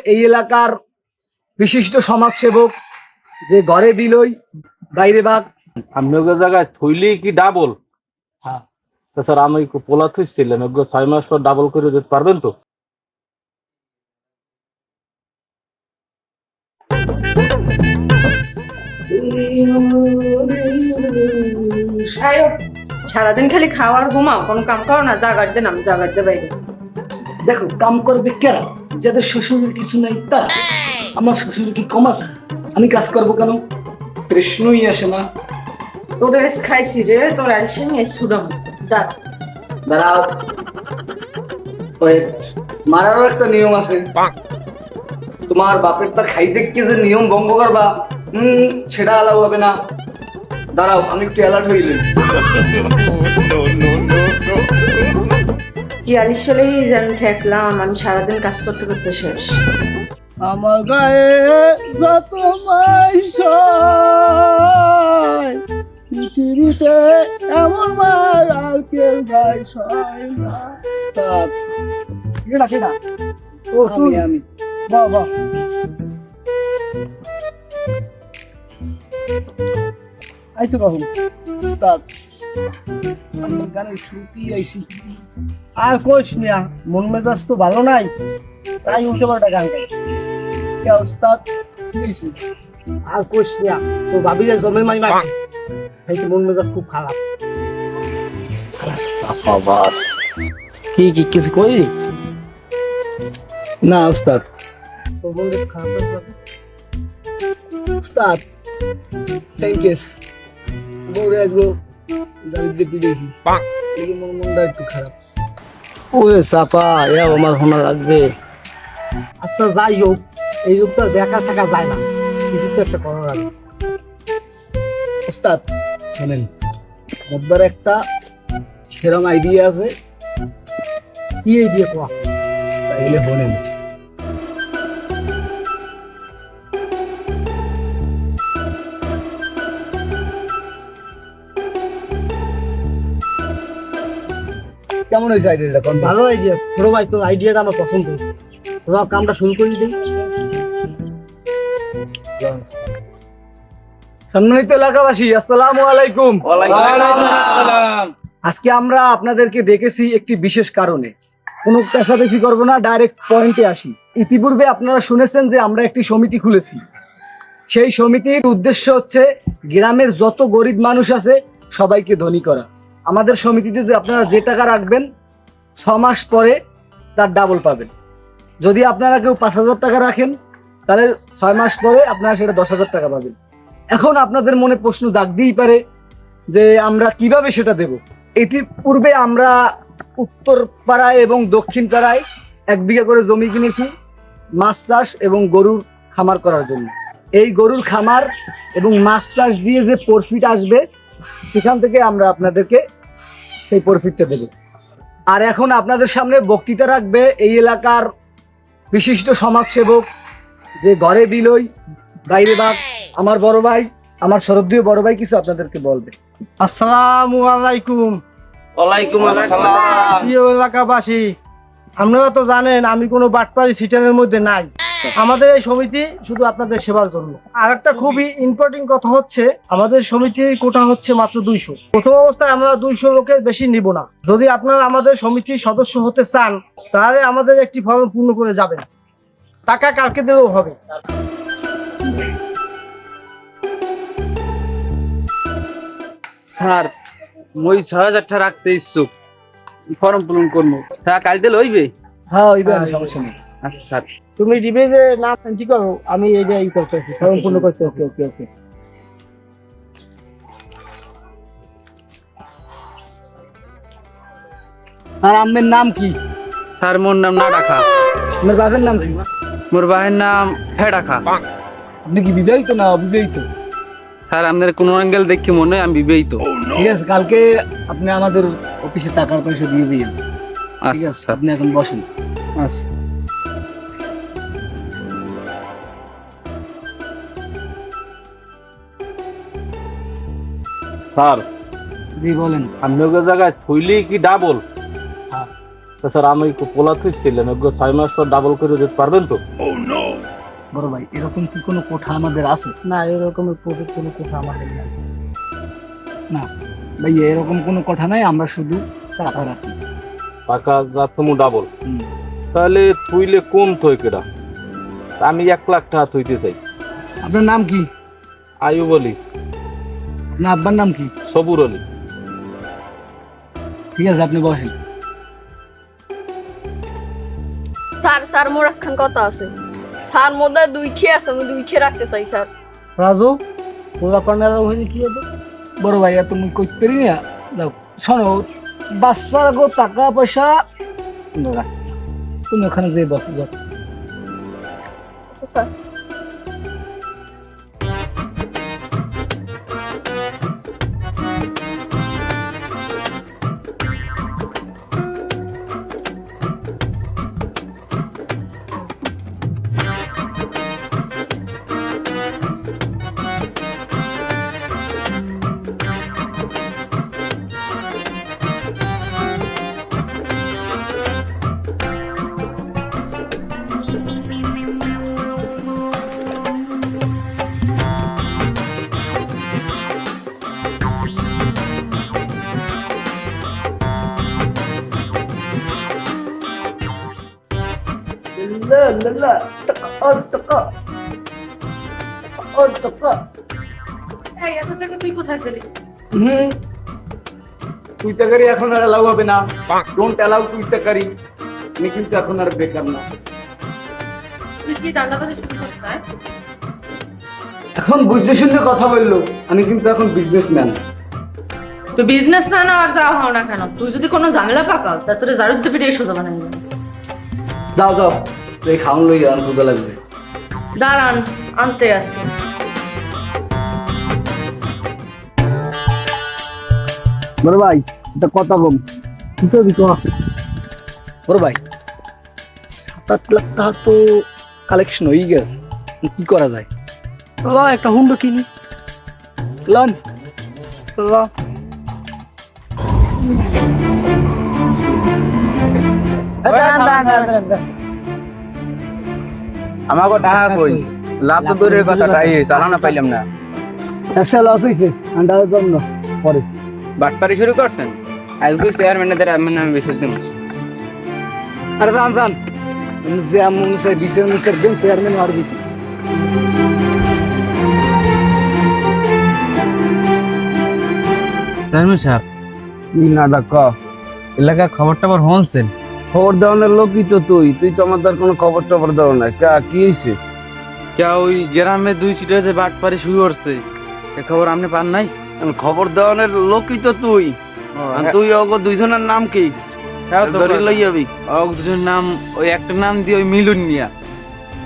এই এলাকার বিশিষ্ট সমাজসেবক যে ঘরে বিলই বাইরে বাঘ। জায়গায় থইলি কি ডাবল হ্যাঁ। স্যার আমি পোলা থইছিলাম ছয় মাস পর ডাবল করে দিতে পারবেন তো? সারাদিন খালি খাওয়ার ঘুমাও কোনো কাম করো না জাগার দে নাম জাগার দে বাইরে। দেখো কাম করবে কেরা যাদের শ্বশুরের কিছু নাই তা আমার শ্বশুর কি কম আছে আমি কাজ করব কেন প্রশ্নই আসে না তোর এস খাইছি রে তোর নিয়ে দাঁড়াও ওয়েট মারারও একটা নিয়ম আছে তোমার বাপের তা খাইতে কি যে নিয়ম ভঙ্গ করবা হুম সেটা আলাদা হবে না দাঁড়াও আমি একটু অ্যালার্ট হইলে কি আলিশ চলেই যেন ঠেকলাম আমি সারাদিন কাজ করতে করতে শেষ। আমার গায়ে যত পৃথিবীতে এমন মার আর কেউ গায়ে সয় না। ও আমি আমি। বাহ বাহ। আইছো কখন স্টার্ট আমার গানের শুরুতেই আইছি আর কোশ নিয়া মন মেজাজ তো ভালো নাই তাই উল্টো পাল্টা গান গাই। কে ওস্তাদ? আর কোশ নিয়া তো ভাবি যে জমে মাই মারছে এই তো মন মেজাজ খুব খারাপ। কি কি কিছু কই? না ওস্তাদ। তোর মন খারাপ। ওস্তাদ সেম কেস আসব গাড়ি দিয়ে পিটিয়েছি। দেখি মন মনটা একটু খারাপ। ওরে চাপা এ আমার শোনা লাগবে। আচ্ছা যাই হোক এই যুগটা দেখা থাকা যায় না। কিছু তো একটা করা লাগবে ওস্তাদ শোনেন মদ্দার একটা সেরম আইডিয়া আছে। কি আইডিয়া কোয়া? তাইলে শোনেন কেমন হয়েছে আইডিয়াটা কোন ভালো আইডিয়া ছোট ভাই তোর আইডিয়াটা আমার পছন্দ। হয়েছে তোরা কামটা শুরু করে দিই সম্মানিত এলাকাবাসী আসসালামু আলাইকুম। আজকে আমরা আপনাদেরকে ডেকেছি একটি বিশেষ কারণে। কোনো পেশাপেশি করব না ডাইরেক্ট পয়েন্টে আসি। ইতিপূর্বে আপনারা শুনেছেন যে আমরা একটি সমিতি খুলেছি। সেই সমিতির উদ্দেশ্য হচ্ছে গ্রামের যত গরিব মানুষ আছে সবাইকে ধনী করা। আমাদের সমিতিতে আপনারা যে টাকা রাখবেন, ছ মাস পরে তার ডাবল পাবেন। যদি আপনারা কেউ পাঁচ হাজার টাকা রাখেন, তাহলে ছয় মাস পরে আপনারা সেটা দশ হাজার টাকা পাবেন। এখন আপনাদের মনে প্রশ্ন দাগ দিয়েই পারে যে আমরা কীভাবে সেটা দেব? ইতিপূর্বে আমরা উত্তর পাড়ায় এবং দক্ষিণ পাড়ায় এক বিঘা করে জমি কিনেছি, মাছ চাষ এবং গরুর খামার করার জন্য। এই গরুর খামার এবং মাছ চাষ দিয়ে যে প্রফিট আসবে সেখান থেকে আমরা আপনাদেরকে সেই প্রফিটটা দেব। আর এখন আপনাদের সামনে বক্তৃতা রাখবে এই এলাকার বিশিষ্ট সমাজসেবক যে ঘরে বিলই বাইরে বাঘ আমার বড় ভাই আমার শরদীয় বড় ভাই কিছু আপনাদেরকে বলবে। আসসালামু আলাইকুম। ওয়ালাইকুম আসসালাম। প্রিয় এলাকাবাসী আপনারা তো জানেন আমি কোনো বাটপাড়ি সিটেনের মধ্যে নাই। আমাদের এই সমিতি শুধু আপনাদের সেবার জন্য। আর একটা খুবই ইম্পর্টেন্ট কথা হচ্ছে আমাদের সমিতির কোটা হচ্ছে মাত্র দুইশো। প্রথম অবস্থায় আমরা দুইশো লোকের বেশি নিব না। যদি আপনারা আমাদের সমিতির সদস্য হতে চান তাহলে আমাদের একটি ফর্ম পূর্ণ করে যাবেন। টাকা কালকে দিলেও হবে। স্যার মই ছয় হাজার টাকা রাখতে ইচ্ছুক। ফর্ম পূরণ করব। টাকা কাল দিলে হইবে? হ্যাঁ সমস্যা নেই। আচ্ছা স্যার। তুমি দিবে যে না ঠিক করো? আমি এই যে ই করতেছি ফর্ম পূর্ণ করতেছি ওকে ওকে। আর আম্মের নাম কি? স্যার মোর নাম না ডাকা আপনার বাপের নাম কি? মোর ভাইয়ের নাম হেডাখা আপনি কি বিবাহিত না অবিবাহিত? স্যার আপনার কোন অ্যাঙ্গেল দেখি মনে হয় আমি বিবাহিত। ঠিক আছে কালকে আপনি আমাদের অফিসে টাকার পয়সা দিয়ে দিন ঠিক আচ্ছা আছে আপনি এখন বসেন। আচ্ছা। স্যার। জি বলেন। আপনি ওই জায়গায় থইলি কি ডাবল হ্যাঁ। তা স্যার আমি একটু পোলা ছিলেন? ওগুলো ছয় মাস পর ডাবল করে দিতে পারবেন তো? বড় ভাই এরকম কি কোনো কোঠা আমাদের আছে? না এরকমের কোনো কথা আমাদের নাই। ভাই এরকম কোনো কোঠা নাই আমরা শুধু টাকা রাখি। টাকা যাচ্ছে ডাবল তাহলে তুইলে কোন থই কেডা আমি এক লাখ টাকা থইতে চাই। আপনার নাম কি? আয়ু বলি না আব্বার নাম কি? সবুর আলী। ঠিক আছে আপনি বসেন। স্যার স্যার মোর একখান কথা আছে। স্যার মধ্যে দুইটি আছে আমি দুইটি রাখতে চাই স্যার। রাজু পোলা পান্ডা হয়েছে কি হবে বড় ভাই এত মুই কইতে পারি না? দাও শোনো বাচ্চার গো টাকা পয়সা তুমি ওখানে যে বসো যাও। আচ্ছা, স্যার। তুই কোথায় পেলি? হুম। এখন আর অ্যালাউ হবে না। ডোন্ট অ্যালাউ আমি কিন্তু এখন আর বেকার না। তুই কি দান্দাবাজি শুরু করছিস এখন বুঝতে শুনতে কথা বলল। আমি কিন্তু এখন বিজনেসম্যান তো বিজনেস ম্যান আর যাওয়া হও না কেন? তুই যদি কোনো ঝামেলা পাকাও তা তোর জারুদ দিয়ে পিটিয়ে সোজা বানাই যাও যাও। এই খাওয়ান লই আর ক্ষুদা লাগছে। দাঁড়ান আনতে আসি। বড় ভাই এটা কথা কম কি করবি বড় ভাই সাত আট লাখ টাকা তো কালেকশন হয়ে গেছে। কি করা যায়? ল একটা হুন্ডো কিনি। লন। ল আমাকে টাকা কই? লাভ তো দূরের কথা তাই চালানো পাইলাম না। ব্যবসা লস হয়েছে আন্ডা দাম না পরে। বাটপারি শুরু করছেন? আজকে চেয়ারম্যানদের আমি নাম বেশি দিন আরে জান জান। যে আমন সে বিশের মিস্টার দেন চেয়ারম্যান আর দিতি চেয়ারম্যান সাহেব না ডাক। এলাকার খবর টবর হনছেন খবর দেওয়ানোর লোকই তো তুই। তুই তো আমাদের কোনো খবর টবর দেও না কা কি হয়েছে কে ওই গ্রামে দুই সিটে যে বাটপারি শুরু করছে এ খবর আপনি পান নাই? খবর দেওয়ানোর লোকই তো তুই। আর তুই ওগো দুইজনের নাম কি? হ্যাঁ ধরে লই যাবি। ও দুজন নাম ওই একটা নাম দিয়ে ওই মিলন নিয়া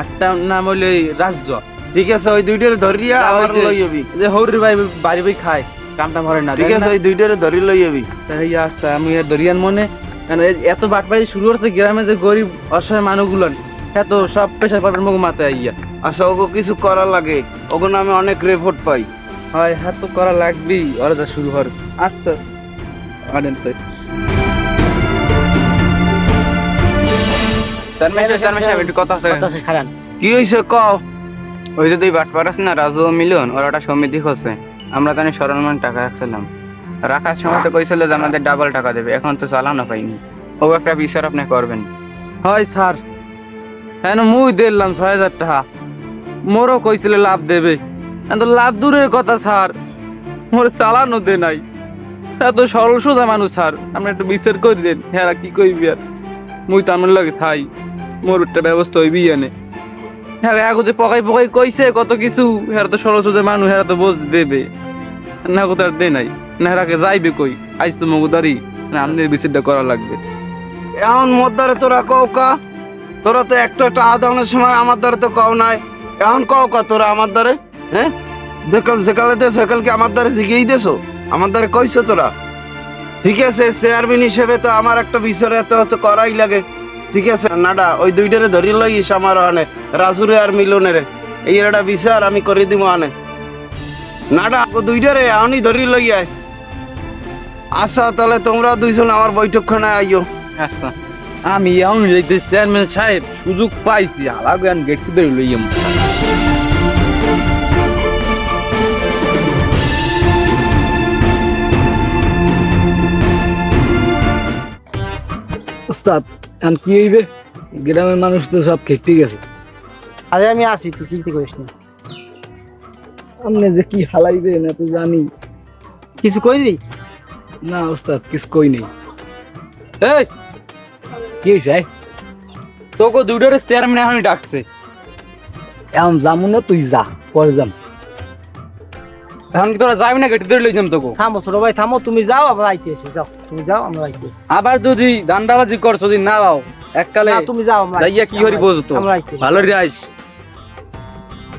আটটা নাম হইল ওই রাজ্য ঠিক আছে ওই দুইটারে ধরিয়া ওই লই যাবি। যে হৌরি ভাই বাড়ি ভাই খায় কামটা ভরে না ঠিক আছে ওই দুইটারে ধরি লই যাবি। তাই আচ্ছা আমি আর দরিয়ান মনে মানে এত বাটপাড়ি শুরু করছে গ্রামে যে গরিব অসহায় মানুষগুলো এত সব পেশা পাবেন মুখ মাথায় আইয়া। আচ্ছা ওগো কিছু করা লাগে। ওগো নামে অনেক রিপোর্ট পাই। হয় হ্যাঁ তো করা লাগবেই। ওরা যা শুরু হর আচ্ছা। আনেন তো। একটু কথা আছে কি হয়েছে ক ওই যে তুই বাটপার আছে না রাজু মিলন ওরা একটা সমিতি করছে আমরা তাহলে সরলমান টাকা রাখছিলাম। রাখার সময় তো কইছিল যে আমাদের ডাবল টাকা দেবে, এখন তো চালানো পাইনি। ও একটা বিচার আপনি করবেন। হয় স্যার। হ্যাঁ মুই দিলাম ছয় হাজার টাকা। মোরও কইছিল লাভ দেবে। কিন্তু লাভ দূরের কথা, স্যার। মোর চালানো দে নাই। এত সরল সোজা মানুষ, স্যার। আপনি একটু বিচার করে দেন হ্যাঁ কি কইবি আর। মুই তো আমার লাগে থাই। মোর একটা ব্যবস্থা হইবি এনে। হ্যাঁ আগো যে পকাই পকাই কইছে কত কিছু। হ্যাঁ তো সরল সোজা মানুষ হ্যাঁ তো বোঝ দেবে। না কোথাও দে নাই। না হেরাকে যাইবে কই? আইস তো মগুদারি না, আমনের বিচারটা করা লাগবে। এখন মোর দ্বারে তোরা কও কা? তোরা তো একটা টাকা দেওয়ানোর সময় আমার দ্বারে তো কও নাই। এখন কও কা তোরা আমার দ্বারে হ্যাঁ? দেখাল সেকালে দে সেকালকে আমার দ্বারে শিখিয়েই দেছো? আমার দ্বারে কইছো তোরা? ঠিক আছে, চেয়ারম্যান হিসেবে তো আমার একটা বিচার এত তো করাই লাগে। ঠিক আছে, নাডা, ওই দুইটারে ধরি লইস আমার আনে রাজুরে আর মিলনের। এই একটা বিচার আমি করে দিব আনে নাডা, দুইটারে আনি ধরি লই আয় আচ্ছা তাহলে তোমরা দুইজন আমার বৈঠকখানে আইও আচ্ছা। আমি এখন যাইতে চেয়ারম্যান সাহেব সুযোগ পাইছি এখন গেট কি ধরে লইয়াম ওস্তাদ এখন কি হইবে? গ্রামের মানুষ তো সব খেতে গেছে। আরে আমি আসি তুই চিন্তা করিস না। আপনি যে কি হালাইবে না তো জানি। কিছু কই দিই না ওস্তাদ কিছু কই নেই। এই কি হয়েছে তোকে দুইটারে চেয়ারম্যান এখন ডাকছে। এখন যাব না তুই যা পরে যাম। এখন কি তোরা যাবি না গেট ধরে লইলাম তোকে? থামো ছোট ভাই থামো তুমি যাও আমরা আইতে যাও তুমি যাও আমরা আইতে আবার যদি দান্ডাবাজি করছ যদি না এককালে তুমি যাও আমরা যাইয়া কি হরি আমরা আইতে আসি। ভালো রে আইস।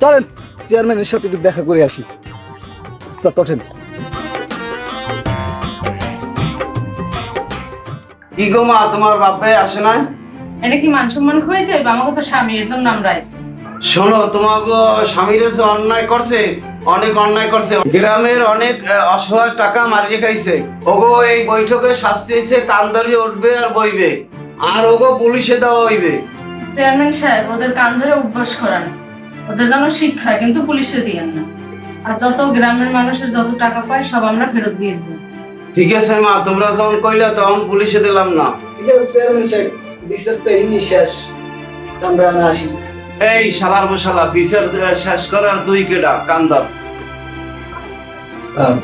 চলেন। চেয়ারম্যানের সাথে একটু দেখা করে আসি। ওঠেন। কি গো মা তোমার বাপে আসে না এটা কি মান সম্মান খুঁয়ে দেবে? আমাকে তো স্বামী এর জন্য আমরা আইছি শোনো তোমাকে স্বামীর যে অন্যায় করছে অনেক অন্যায় করছে। গ্রামের অনেক অসহায় টাকা মারিয়ে খাইছে। ওগো এই বৈঠকে শাস্তি হয়েছে উঠবে আর বইবে। আর ওগো পুলিশে দেওয়া হইবে। চেয়ারম্যান সাহেব ওদের কান ধরে অভ্যাস করান। ওদের যেন শিক্ষা কিন্তু পুলিশে দিয়েন না। আর যত গ্রামের মানুষের যত টাকা পায় সব আমরা ফেরত দিয়ে দেবো। ঠিক আছে মা তোমরা যখন কইলে তখন পুলিশে দিলাম না। ঠিক আছে চেয়ারম্যান সাহেব বিচার তো এই শেষ। আমরা না আসি। এই শালার বসালা বিচার শেষ করার তুই কেডা কান্দার। ওস্তাদ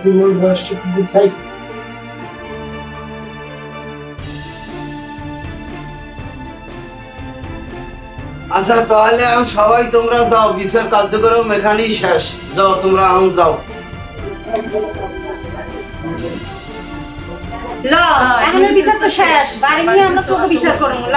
কি বলব আচ্ছা তাহলে আমি সবাই তোমরা যাও, বিচার কার্যক্রম এখানেই শেষ। যাও, তোমরা আম যাও। ল, এখন বিচার তো শেষ। বাড়ি নিয়ে আমরা তোকে বিচার করব, ল।